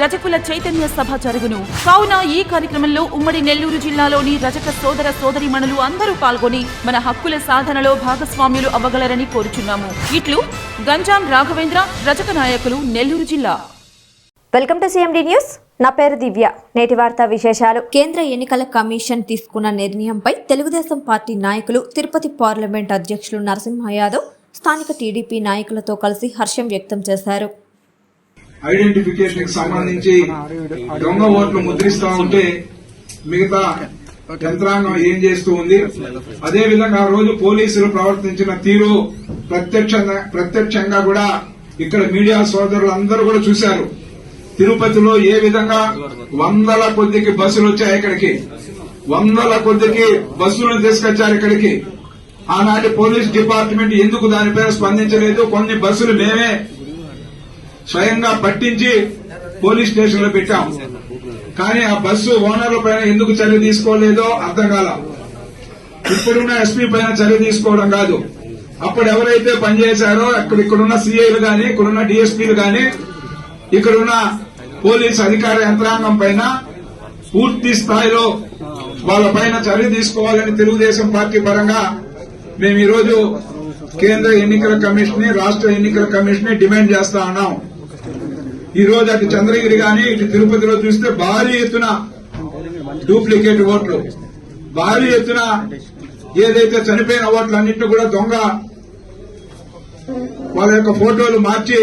రజకుల చైతన్య సభ జరుగును. కావున ఈ కార్యక్రమంలో ఉమ్మడి నెల్లూరు జిల్లాలోని రజక సోదర సోదరిమణులు అందరూ పాల్గొని మన హక్కుల సాధనలో భాగస్వామ్యులు అవ్వగలరని కోరుచున్నాము. ఇట్లు గంజాం రాఘవేంద్ర రజక నాయకులు నెల్లూరు జిల్లా. Welcome to CMD news. నా పేరు దివ్య. నేటి వార్తా విశేషాలు. కేంద్ర ఎన్నికల కమిషన్ తీసుకున్న నిర్ణయంపై తెలుగుదేశం పార్టీ నాయకులు తిరుపతి పార్లమెంట్ అధ్యక్షులు నరసింహ యాదవ్ స్థానిక టీడీపీ నాయకులతో కలిసి హర్షం వ్యక్తం చేశారు. ఐడెంటిఫికేషన్కి సంబంధించి దొంగ ఓట్లు ముద్రిస్తా ఉంటే మిగతా యంత్రాంగం ఏం చేస్తూ ఉంది? అదే విధంగా ఆ రోజు పోలీసులు ప్రవర్తించిన తీరు ప్రత్యక్షంగా ప్రత్యక్షంగా కూడా ఇక్కడ మీడియా సోదరులు అందరూ కూడా చూశారు. తిరుపతిలో ఏ విధంగా వందల కొద్దికి బస్సులు వచ్చాయి ఇక్కడికి? వందల కొద్దికి బస్సులను తీసుకొచ్చారు ఇక్కడికి? ఆనాటి పోలీస్ డిపార్ట్మెంట్ ఎందుకు దానిపైన స్పందించలేదు? కొన్ని బస్సులు మేమే స్వయంగా పట్టించి పోలీస్ స్టేషన్లో పెట్టాం. కానీ ఆ బస్సు ఓనర్ల పైన ఎందుకు చర్య తీసుకోలేదో అర్థం కాల. ఇప్పుడున్న ఎస్పీ పైన చర్య తీసుకోవడం కాదు. అప్పుడు ఎవరైతే పనిచేశారో అక్కడ ఇక్కడున్న సీఐలు గాని ఇక్కడున్న డిఎస్పీలు గాని ఇక్కడున్న పోలీస్ అధికార యంత్రాంగం పైన పూర్తి స్థాయిలో వాళ్ళ పైన చర్య తీసుకోవాలని తెలుగుదేశం పార్టీ పరంగా మేము ఈరోజు కేంద్ర ఎన్నికల కమిషన్ రాష్ట్ర ఎన్నికల కమిషన్ డిమాండ్ చేస్తా ఉన్నాం. ఈ రోజు అటు చంద్రగిరి గాని ఇటు తిరుపతిలో చూస్తే భారీ ఎత్తున డూప్లికేట్ ఓట్లు. భారీ ఎత్తున ఏదైతే చనిపోయిన ఓట్లు అన్నింటి కూడా దొంగ వాళ్ళ యొక్క ఫోటోలు మార్చి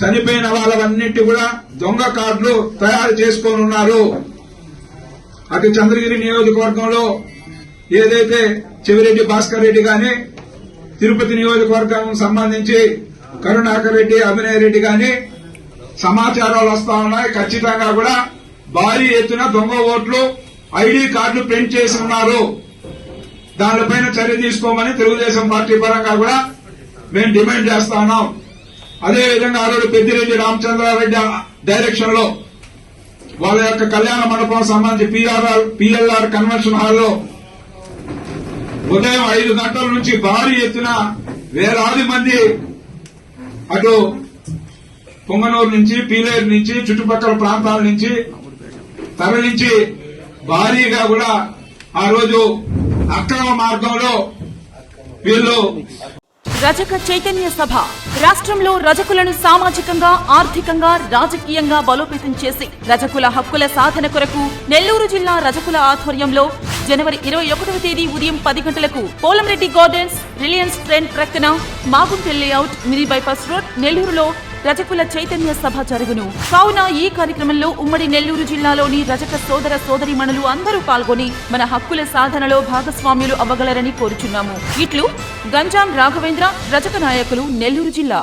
చనిపోయిన వాళ్ళవన్నింటి కూడా దొంగ కార్డులు తయారు చేసుకొని ఉన్నారు అటు చంద్రగిరి నియోజకవర్గంలో ఏదైతే చెవిరెడ్డి భాస్కర్ రెడ్డి గాని తిరుపతి నియోజకవర్గం సంబంధించి కరుణాకర్ రెడ్డి అభినయ్ రెడ్డి గాని సమాచారాలు వస్తా ఉన్నాయి. ఖచ్చితంగా కూడా భారీ ఎత్తున దొంగ ఓట్లు ఐడి కార్డులు ప్రింట్ చేసి ఉన్నారు. దానిపైన చర్య తీసుకోమని తెలుగుదేశం పార్టీ పరంగా కూడా మేము డిమాండ్ చేస్తా ఉన్నాం. అదేవిధంగా ఆ రోజు పెద్దిరెడ్డి రామచంద్రారెడ్డి డైరెక్షన్లో వాళ్ళ యొక్క కళ్యాణ మండపం సంబంధించి పిఆర్ఆర్ పిఎల్ఆర్ కన్వెన్షన్ హాల్లో ఉదయం ఐదు గంటల నుంచి భారీ ఎత్తున వేలాది మంది అటు పొంగనూరు నుంచి పీలేరు నుంచి చుట్టుపక్కల ప్రాంతాల నుంచి తరలించి భారీగా కూడా ఆ రోజు అక్రమ మార్గంలో వీళ్ళు రజక చైతన్య సభ రాష్ట్రంలో రజకులను సామాజికంగా ఆర్థికంగా రాజకీయంగా బలోపేతం చేసి రజకుల హక్కుల సాధన కొరకు నెల్లూరు జిల్లా రజకుల ఆధ్వర్యంలో జనవరి ఇరవై ఒకటవ తేదీ ఉదయం పది గంటలకు పోలంరెడ్డి గార్డెన్స్ రిలయన్స్ ట్రెండ్ ప్రక్కన మాగుంటెల్ లేఅవుట్ మినీ బైపాస్ రోడ్ నెల్లూరులో రజకుల చైతన్య సభ జరుగును. కావున ఈ కార్యక్రమంలో ఉమ్మడి నెల్లూరు జిల్లాలోని రజక సోదర సోదరిమణులు అందరూ పాల్గొని మన హక్కుల సాధనలో భాగస్వామ్యులు అవ్వగలరని కోరుచున్నాము. ఇట్లు గంజాం రాఘవేంద్ర రజక నాయకులు నెల్లూరు జిల్లా.